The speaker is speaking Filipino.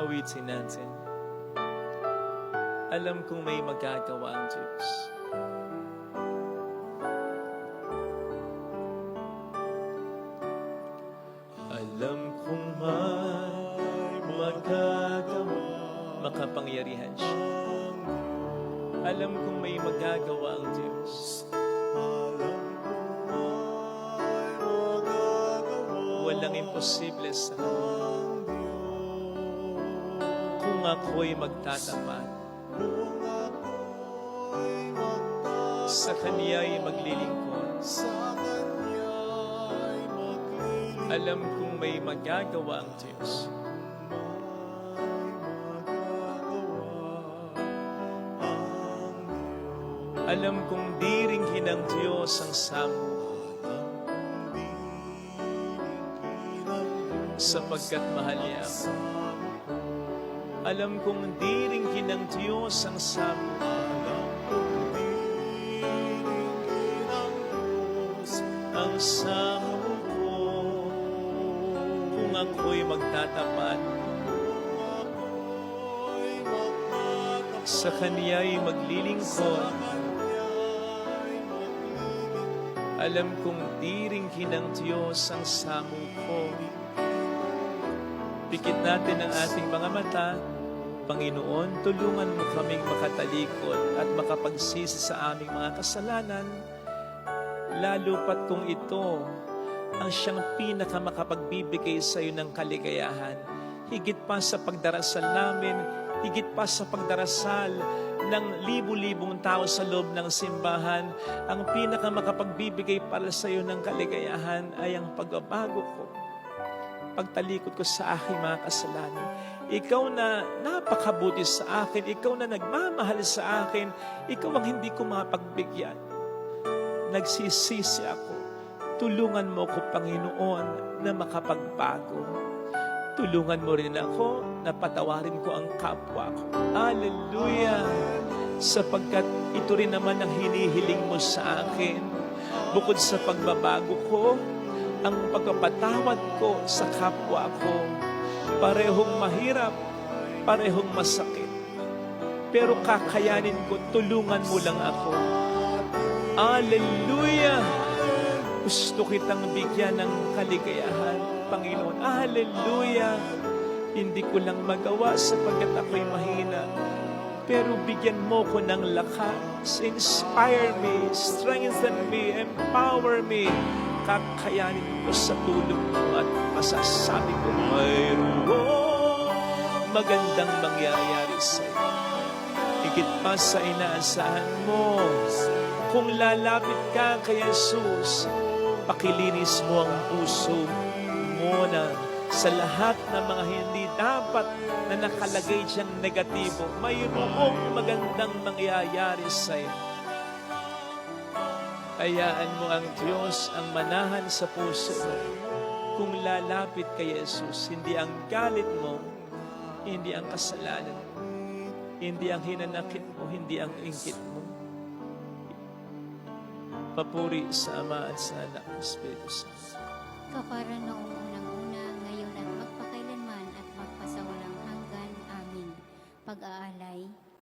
awitin natin. Alam kong may magagawa ang Diyos. Alam kong may magagawa makapangyarihan siya. Alam kong may magagawa ang Diyos. Walang imposible sa Kanya. Kung ako'y magtatapat, sa Kanya'y maglilingkod. Alam kong may magagawa ang Diyos. Alam kong diringhin ng Diyos ang samo sapagkat mahal niya ako. Alam kong diringhin ng Diyos ang samo ang samo ko kung ako'y magtatapat sa Kaniya'y maglilingkod. Alam kong diringhin ng Diyos ang samo ko pikit natin ang ating mga mata Panginoon, tulungan mo kaming makatalikod at makapagsisi sa aming mga kasalanan lalo pat kung ito ang siyang pinakamakapagbibigay sa iyo ng kaligayahan. Higit pa sa pagdarasal namin, higit pa sa pagdarasal ng libu-libong tao sa loob ng simbahan, ang pinakamakapagbibigay para sa iyo ng kaligayahan ay ang pagbabago ko. Pagtalikod ko sa aking mga kasalanan. Ikaw na napakabuti sa akin, ikaw na nagmamahal sa akin, ikaw ang hindi ko mapagbigyan nagsisisi ako. Tulungan mo ko, Panginoon, na makapagbago. Tulungan mo rin ako na patawarin ko ang kapwa ko. Hallelujah! Sapagkat ito rin naman ang hinihiling mo sa akin. Bukod sa pagbabago ko, ang pagpapatawad ko sa kapwa ko. Parehong mahirap, parehong masakit. Pero kakayanin ko, tulungan mo lang ako. Hallelujah! Gusto kitang bigyan ng kaligayahan, Panginoon. Hallelujah! Hindi ko lang magawa sapagkat ako'y mahina. Pero bigyan mo ko ng lakas. Inspire me, strengthen me, empower me. Kakayanin ko sa tulong mo at masasabi ko, mayroon magandang mangyayari sa iyo. Higit pa sa inaasahan mo. Kung lalapit ka kay Jesus, pakilinis mo ang puso mo na sa lahat ng mga hindi dapat na nakalagay diyang negatibo, mayroong magandang mangyayari sa iyo. Hayaan mo ang Diyos ang manahan sa puso mo. Kung lalapit kay Jesus, hindi ang galit mo, hindi ang kasalanan mo, hindi ang hinanakit mo, hindi ang ingkit mo. Papuri sa Ama at sa Anak Espiritu Santo. Kapara noong